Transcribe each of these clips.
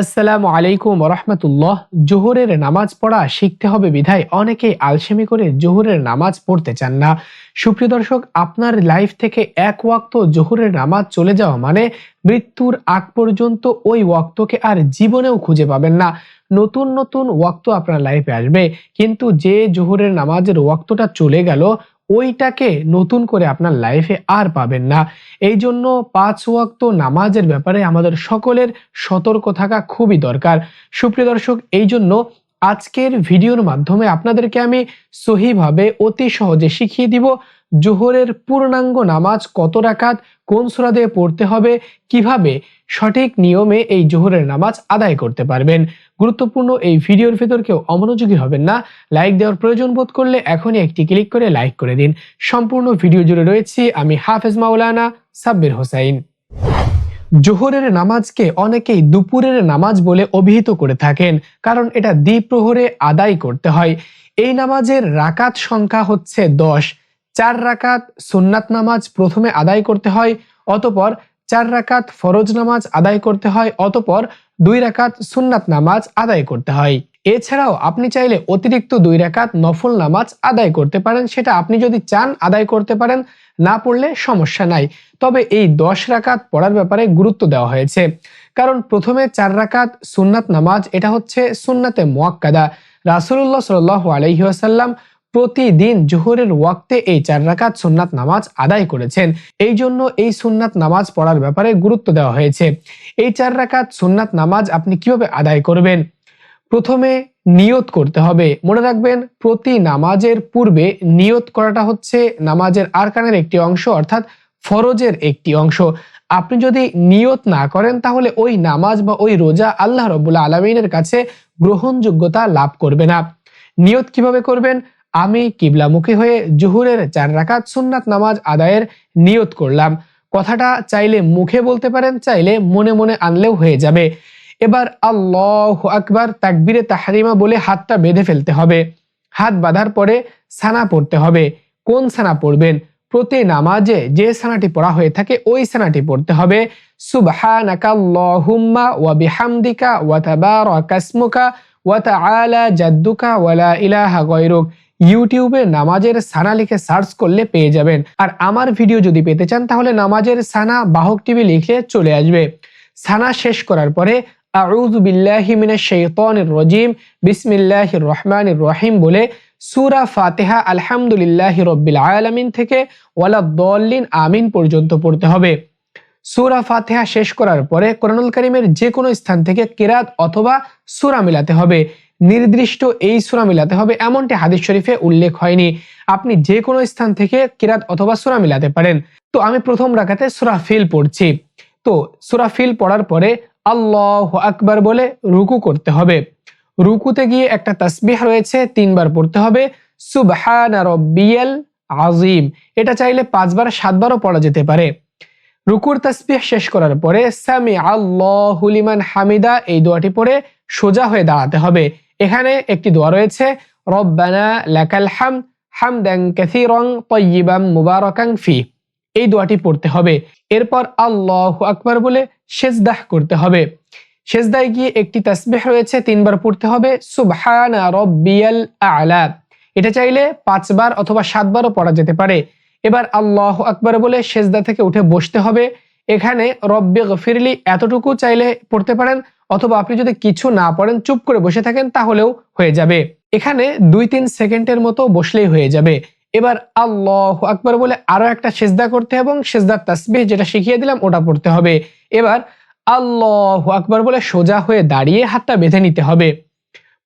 আসসালামু আলাইকুম রহমতুল্লাহ জোহরের নামাজ পড়া শিখতে হবে বিধায় অনেকেই আলসেমি করে জোহরের নামাজ পড়তে চান না। সুপ্রিয় দর্শক, আপনার লাইফ থেকে এক ওয়াক্ত জোহরের নামাজ চলে যাওয়া মানে মৃত্যুর আগ পর্যন্ত ওই ওয়াক্তকে আর জীবনেও খুঁজে পাবেন না। নতুন নতুন ওয়াক্ত আপনার লাইফে আসবে। কিন্তু যে জোহরের নামাজের ওয়াক্তটা চলে গেল ওইটাকে নতুন করে আপনার লাইফে আর পাবেন না। এই জন্য পাঁচ ওয়াক্ত নামাজের ব্যাপারে আমাদের সকলের সতর্ক থাকা খুবই দরকার। সুপ্রিয় দর্শক এই জন্য আজকের ভিডিওর মাধ্যমে আপনাদেরকে আমি সহিভাবে অতি সহজে শিখিয়ে দিব জোহরের পূর্ণাঙ্গ নামাজ কত রাকাত, কোন সূরা দিয়ে পড়তে হবে, কীভাবে সঠিক নিয়মে এই জোহরের নামাজ আদায় করতে পারবেন। গুরুত্বপূর্ণ এই ভিডিওর ভেতর কেউ অমনোযোগী হবেন না। লাইক দেওয়ার প্রয়োজন বোধ করলে এখনই একটি ক্লিক করে লাইক করে দিন। সম্পূর্ণ ভিডিও জুড়ে রয়েছি আমি হাফেজ মাওলানা সাব্বির হোসাইন। জোহরের নামাজকে অনেকেই দুপুরের নামাজ বলে অভিহিত করে থাকেন, কারণ এটা দ্বিপ্রহরে আদায় করতে হয়। এই নামাজের রাকাত সংখ্যা হচ্ছে দশ। চার রাকাত সুন্নাত নামাজ প্রথমে আদায় করতে হয়, অতপর চার রাকাত ফরজ নামাজ আদায় করতে হয়, অতপর দুই রাকাত সুন্নাত নামাজ আদায় করতে হয়। এছাড়াও আপনি চাইলে অতিরিক্ত দুই রাকাত নফল নামাজ আদায় করতে পারেন, সেটা আপনি যদি চান আদায় করতে পারেন, না পড়লে সমস্যা নাই। তবে এই দশ রাকাত পড়ার ব্যাপারে গুরুত্ব দেওয়া হয়েছে। কারণ প্রথমে চার রাকাত সুন্নাত নামাজ, এটা হচ্ছে সুন্নাতে মোয়াক্কাদা। রাসুল্লাহ সাল আলহিহাসাল্লাম প্রতিদিন জোহরের ওয়াক্তে এই চার রাকাত সুন্নাত নামাজ আদায় করেছেন। এই জন্য এই সুন্নাত নামাজ পড়ার ব্যাপারে গুরুত্ব দেওয়া হয়েছে। এই চার রাকাত সুন্নাত নামাজ আপনি কীভাবে আদায় করবেন? প্রথমে নিয়ত করতে হবে। মনে রাখবেন, প্রতি নামাজের পূর্বে নিয়ত করাটা হচ্ছে নামাজের আরকানের একটি অংশ, অর্থাৎ ফরজের একটি অংশ। আপনি যদি নিয়ত না করেন, তাহলে ওই নামাজ বা ওই রোজা আল্লাহ রবুল্লা আলমিনের কাছে গ্রহণযোগ্যতা লাভ করবে না। নিয়ত কীভাবে করবেন? আমি কিবলামুখী হয়ে জুহুরের চার রাকাত সুন্নাত নামাজ আদায়ের নিয়ত করলাম। কথাটা চাইলে মুখে বলতে পারেন, চাইলে মনে মনে আনলেও হয়ে যাবে। এবার আল্লাহ আকবার তাকবিরে তাহারিমা বলে হাতটা বেঁধে ফেলতে হবে। হাত বাঁধার পরে সানা পড়তে হবে। কোন সানা পড়বেন? প্রতি নামাজে যে সানাটি পড়া হয়ে থাকে ওই সানাটি পড়তে হবে। ওয়া ওয়া জাদ্দুকা ইলাহা ইউটিউবে নামাজের সানা লিখে সার্চ করলে পেয়ে যাবেন। আর আমার ভিডিও যদি পেতে চান তাহলে নামাজের সানা বাহক টিভি লিখে চলে আসবে। সানা শেষ করার পরে রহমানির রহিম বলে সূরা থেকে আমিন পর্যন্ত পড়তে হবে। শেষ করার পরে কোরআনুল যে কোনো স্থান থেকে কিরাত অথবা সূরা মিলাতে হবে। নির্দিষ্ট এই সূরা মিলাতে হবে, এমনটি হাদিস শরীফে উল্লেখ হয়নি। আপনি যে কোনো স্থান থেকে কিরাত অথবা সূরা মিলাতে পারেন। তো আমি প্রথম রাকাতে সূরা ফিল পড়ছি। তো সূরা ফিল পড়ার পরে আল্লাহ আকবার বলে রুকু করতে হবে। রুকুতে গিয়ে একটা তাসবিহ রয়েছে, তিনবার পড়তে হবে। সুবহান আজিম এটা চাইলে পাঁচবার, সাতবারও পড়া যেতে পারে। রুকুর তাসবিহ শেষ করার পরে সামি আল্লাহুলিমান হামিদা, এই দোয়াটি পড়ে সোজা হয়ে দাঁড়াতে হবে। এখানে একটি দোয়া রয়েছে, রব্বানা লাকাল হাম, হামদান কাসীরান তাইয়িবান মুবারাকান ফি। এই দোয়াটি পড়তে হবে। এরপর আল্লাহ আকবার বলে সেজদাহ করতে হবে। সেজদায় গিয়ে একটি তাসবিহ রয়েছে, তিনবার পড়তে হবে, সুবহানা রব্বিয়াল আলা। এটা চাইলে পাঁচবার অথবা সাতবারও পড়া যেতে পারে। এবার আল্লাহ আকবার বলে সেজদা থেকে উঠে বসতে হবে। এখানে রব্বে গফিরলি এতটুকু চাইলে পড়তে পারেন, অথবা আপনি যদি কিছু না পড়েন, চুপ করে বসে থাকেন, তাহলেও হয়ে যাবে। এখানে দুই তিন সেকেন্ডের মতো বসলেই হয়ে যাবে। এবার আল্লাহ আকবার বলে আরও একটা সেজদা করতে এবং সেজদার তাসবিহ যেটা শিখিয়ে দিলাম, ওটা পড়তে হবে। এবার আল্লাহ আকবার বলে সোজা হয়ে দাঁড়িয়ে হাতটা বেঁধে নিতে হবে।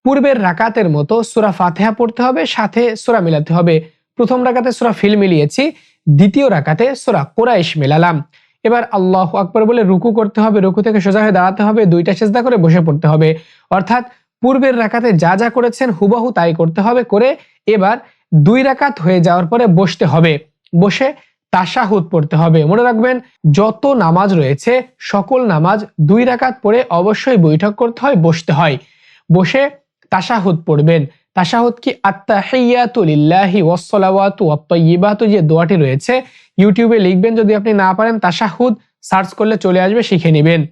পূর্বের রাকাতের মতো সুরা ফাতেহা পড়তে হবে, সাথে সুরা মিলাতে হবে। প্রথম রাকাতে সুরা ফিল মিলিয়েছি, দ্বিতীয় রাকাতে সুরা কোরাইশ মেলালাম। এবার আল্লাহ আকবর বলে রুকু করতে হবে, রুকু থেকে সোজা হয়ে দাঁড়াতে হবে, দুইটা সেজদা করে বসে পড়তে হবে। অর্থাৎ পূর্বের রাকাতে যা যা করেছেন হুবাহু তাই করতে হবে করে, এবার দুই রাকাত হয়ে যাওয়ার পরে বসতে হবে। বসে তাশাহুদ পড়তে হবে। মনে রাখবেন, যত নামাজ রয়েছে, সকল নামাজ দুই রাকাত পড়ে অবশ্যই বৈঠক করতে হয়, বসতে হয়। বসে তাশাহুদ পড়বেন। তাশাহুদ কি? আত্তাহিয়াতু লিল্লাহি ওয়াসসালাওয়াতু ওয়াত-তাইয়্যিবাতু যে দোয়াটি রয়েছে, ইউটিউবে লিখবেন, যদি আপনি না পারেন, তাশাহুদ সার্চ করলে চলে আসবে, শিখে নেবেন।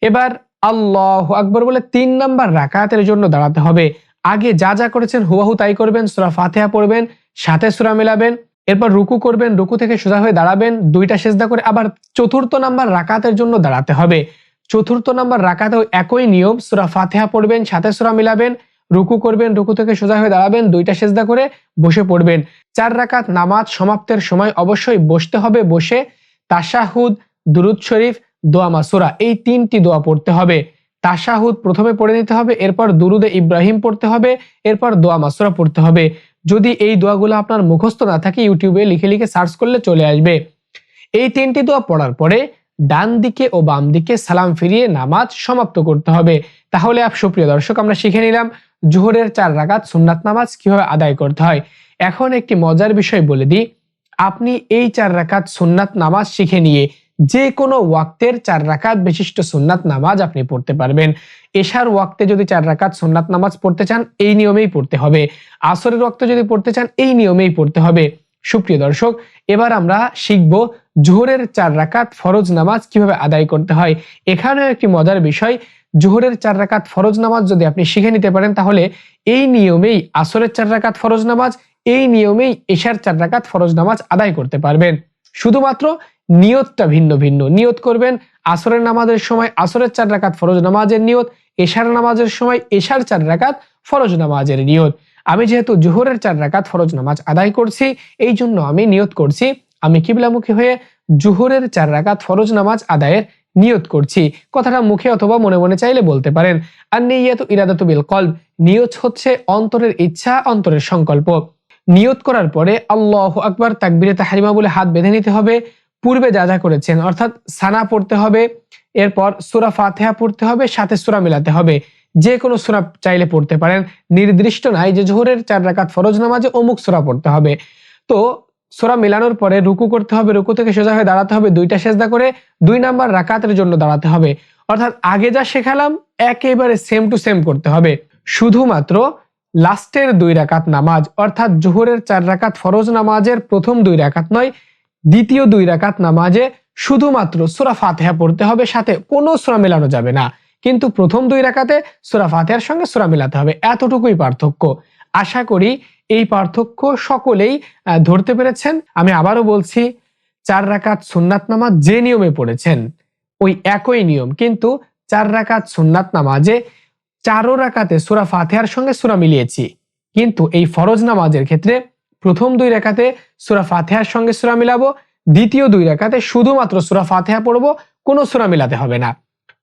এবার আল্লাহ আকবর বলে তিন নাম্বার রাকাতের জন্য দাঁড়াতে হবে। আগে যা যা করেছেন, হুবাহু তাই করবেন, সুরা ফাতেহা পড়বেন, সাথে সুরা মেলাবেন, এরপর রুকু করবেন, রুকু থেকে সোজা হয়ে দাঁড়াবেন, দুইটা সেজদা করে আবার চতুর্থ নাম্বার রাকাতের জন্য দাঁড়াতে হবে। চতুর্থ নাম্বার রাকাতেও একই নিয়ম, সুরা ফাতেহা পড়বেন, সাথে সুরা মিলাবেন, রুকু করবেন, রুকু থেকে সোজা হয়ে দাঁড়াবেন, দুইটা সেজদা করে বসে পড়বেন। চার রাকাত নামাজ সমাপ্তের সময় অবশ্যই বসতে হবে, বসে তাশাহুদ, দুরুদ শরীফ, দোয়া মাসুরা, এই তিনটি দোয়া পড়তে হবে। তাশাহুদ প্রথমে পড়ে নিতে হবে, এরপর দুরুদে ইব্রাহিম পড়তে হবে, এরপর দোয়া মাসুরা পড়তে হবে। যদি এই দোয়াগুলো আপনার মুখস্থ না থাকে, ইউটিউবে লিখে লিখে সার্চ করলে চলে আসবে। এই তিনটি দোয়া পড়ার পরে ডান দিকে ও বাম দিকে সালাম ফিরিয়ে নামাজ সমাপ্ত করতে হবে। তাহলে আপ, সুপ্রিয় দর্শক, আমরা শিখে নিলাম জোহরের চার রাগাত সুন্নাত নামাজ কীভাবে আদায় করতে হয়। এখন একটি মজার বিষয় বলে দিই, আপনি এই চার রাকাত সুন্নাত নামাজ শিখে নিয়ে যে কোনো ওয়াক্তের চার রাকাত বিশিষ্ট সুন্নাত নামাজ আপনি পড়তে পারবেন। এশার ওয়াক্তে যদি চার রাকাত সুন্নাত নামাজ পড়তে চান, এই নিয়মেই পড়তে হবে। আসরের ওয়াক্তে যদি পড়তে চান, এই নিয়মেই পড়তে হবে। সুপ্রিয় দর্শক, এবার আমরা শিখব জোহরের চার রাকাত ফরজ নামাজ কীভাবে আদায় করতে হয়। এখানেও একটি মজার বিষয়, জোহরের চার রাকাত ফরজ নামাজ যদি আপনি শিখে নিতে পারেন, তাহলে এই নিয়মেই আসরের চার রাকাত ফরজ নামাজ, এই নিয়মেই এশার চার রাকাত ফরজ নামাজ আদায় করতে পারবেন। শুধুমাত্র নিয়তটা ভিন্ন ভিন্ন। নিয়ত করবেন আসরের নামাজের সময় আসরের চার রাকাত ফরজ নামাজের নিয়ত, এশার নামাজের সময় এশার চার রাকাত ফরজ নামাজের নিয়ত। আমি যেহেতু জোহরের চার রাকাত ফরজ নামাজ আদায় করছি, এই জন্য আমি নিয়ত করছি, আমি কিবলামুখী হয়ে জোহরের চার রাকাত ফরজ নামাজ আদায়ের নিয়ত করছি। কথাটা মুখে অথবা মনে মনে চাইলে বলতে পারেন। আর নিয়ত ইরাদাত বিল কলব, নিয়ত হচ্ছে অন্তরের ইচ্ছা, অন্তরের সংকল্প। নিয়ত করার পরে আল্লাহ আকবার তাকবিরে তাহারিমা বলে হাত বেঁধে নিতে হবে, পূর্বে যা যা করেছেন, অর্থাৎ সানা পড়তে হবে, এরপর সুরা ফাতেহা পড়তে হবে, সাথে সুরা মিলাতে হবে। যে কোনো সুরা চাইলে পড়তে পারেন। নির্দিষ্ট নাই যে জোহরের চার রাকাত ফরজ নামাজে অমুক সুরা পড়তে হবে। তো সোরা মেলানোর পরে রুকু করতে হবে, রুকু থেকে সোজা হয়ে দাঁড়াতে হবে, দুইটা সেজদা করে দুই নাম্বার রাকাতের জন্য দাঁড়াতে হবে। অর্থাৎ আগে যা শেখালাম, একেবারে সেম টু সেম করতে হবে। শুধুমাত্র লাস্টের দুই রাকাত নামাজ, অর্থাৎ জোহরের চার রাকাত ফরজ নামাজের প্রথম দুই রাকাত নয়, দ্বিতীয় দুই রাকাত নামাজে শুধুমাত্র সুরা ফাতেহা পড়তে হবে, সাথে কোনো সুরা মেলানো যাবে না। কিন্তু প্রথম দুই রাকাতে সুরা ফাতেহার সঙ্গে সুরা মেলাতে হবে, এতটুকুই পার্থক্য। আশা করি এই পার্থক্য সকলেই ধরতে পেরেছেন। আমি আবারও বলছি, চার রাকাত সুন্নাত নামাজ যে নিয়মে পড়েছেন, ওই একই নিয়ম, কিন্তু চার রাকাত সুন্নাত নামাজে চারো রাকাতে সুরা ফাতেহার সঙ্গে সুরা মিলিয়েছি। কিন্তু এই ফরজ নামাজের ক্ষেত্রে প্রথম দুই রেখাতে সুরা ফাতেহার সঙ্গে সুরা মিলাবো, দ্বিতীয় দুই রেখাতে শুধুমাত্র সুরা ফাতেহা পড়ব, কোনো সুরা মিলাতে হবে না।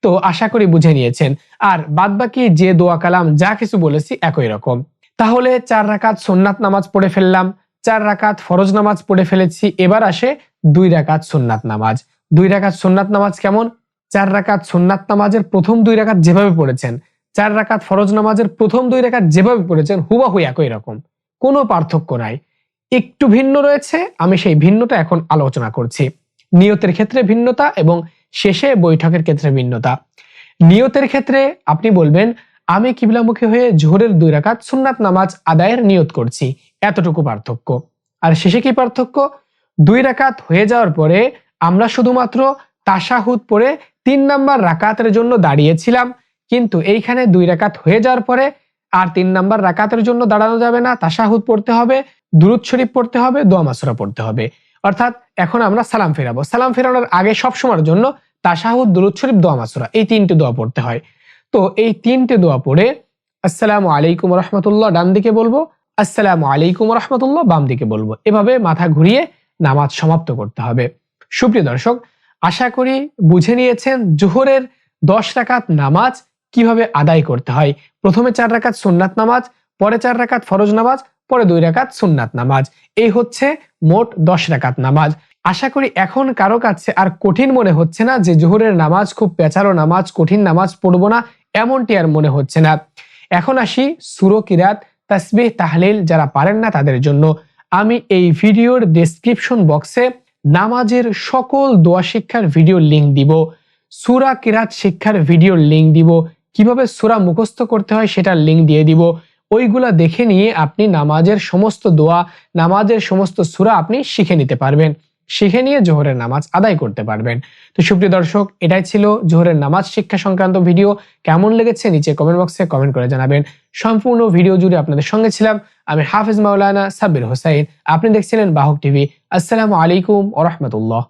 তো আশা করি বুঝে নিয়েছেন। আর বাদবাকি যে দোয়া কালাম, যা কিছু বলেছি একই রকম। তাহলে চার রাকাত সোননাথ নামাজ পড়ে ফেললাম, চার রাকাত ফরজ নামাজ পড়ে ফেলেছি, এবার আসে দুই রাকাত সোননাথ নামাজ। দুই রাকাত সোননাথ নামাজ কেমন? চার রাকাত সোননাথ নামাজের প্রথম দুই রাকাত যেভাবে পড়েছেন চার রাকাত ফরজ নামাজের প্রথম দুই রাকাত যেভাবে পড়েছেন, হুবাহু একই রকম। কোনো পার্থক্য নাই। একটু ভিন্ন রয়েছে, আমি সেই ভিন্নটা এখন আলোচনা করছি। নিয়তের ক্ষেত্রে ভিন্নতা এবং শেষে বৈঠকের ক্ষেত্রে ভিন্নতা। নিয়তের ক্ষেত্রে আপনি বলবেন, আমি কিবলামুখী হয়ে ঝোরের দুই রাকাত সুন্নাত নামাজ আদায়ের নিয়ত করছি। এতটুকু পার্থক্য। আর শেষে কি পার্থক্য? দুই রাকাত হয়ে যাওয়ার পরে আমরা শুধুমাত্র তাসাহুদ পরে তিন নাম্বার রাকাতের জন্য দাঁড়িয়েছিলাম। কিন্তু এইখানে দুই রাকাত হয়ে যাওয়ার পরে আর তিন নাম্বার রাকাতের জন্য দাঁড়ানো যাবে না তাসাহুদ পড়তে হবে, দুরুদ শরীফ পড়তে হবে, দোয়া মাসুরা পড়তে হবে। অর্থাৎ এখন আমরা সালাম ফেরাবো। সালাম ফেরানোর আগে সব সময়ের জন্য তাসাহুদ দুরুদ শরীফ, দোয়া মাসুরা, এই তিনটে দোয়া পড়তে হয়। তো এই তিনটে দোয়া পড়ে আসসালামু আলাইকুম রহমতুল্লাহ ডান দিকে বলব, আসসালামু আলাইকুম রহমতুল্লাহ বাম দিকে বলব। এভাবে মাথা ঘুরিয়ে নামাজ সমাপ্ত করতে হবে। সুপ্রিয় দর্শক, আশা করি বুঝে নিয়েছেন, জোহরের দশ রাকাত নামাজ কীভাবে আদায় করতে হয়? প্রথমে চার রাকাত সুন্নাত নামাজ, পরে চার রাকাত ফরজ নামাজ, পরে দুই রাকাত সুন্নাত নামাজ। এই হচ্ছে মোট দশ রাকাত নামাজ। আশা করি এখন কারও কাছে আর কঠিন মনে হচ্ছে না যে জোহরের নামাজ খুব পেঁচালো নামাজ, কঠিন নামাজ পড়ব না, এমনটি আর মনে হচ্ছে না। এখন আসি সুরো কিরাত, তাসবিহ, তাহলিল যারা পারেন না তাদের জন্য। আমি এই ভিডিওর ডেসক্রিপশন বক্সে নামাজের সকল দোয়া শিক্ষার ভিডিও লিঙ্ক দিব। সুরা কিরাত শিক্ষার ভিডিওর লিঙ্ক দিব। কীভাবে সুরা মুখস্থ করতে হয় সেটার লিঙ্ক দিয়ে দিব। ওইগুলা দেখে নিয়ে আপনি নামাজের সমস্ত দোয়া, নামাজের সমস্ত সুরা আপনি শিখে নিতে পারবেন। শিখে নিয়ে জোহরের নামাজ আদায় করতে পারবেন। তো সুপ্রিয় দর্শক, এটাই ছিল জোহরের নামাজ শিক্ষা সংক্রান্ত ভিডিও। কেমন লেগেছে নিচে কমেন্ট বক্সে কমেন্ট করে জানাবেন। সম্পূর্ণ ভিডিও জুড়ে আপনাদের সঙ্গে ছিলাম আমি হাফিজ মাওলানা সাব্বির হোসাইন। আপনি দেখছিলেন বাহক টিভি। আসসালামু আলাইকুম ও রহমতুল্লাহ।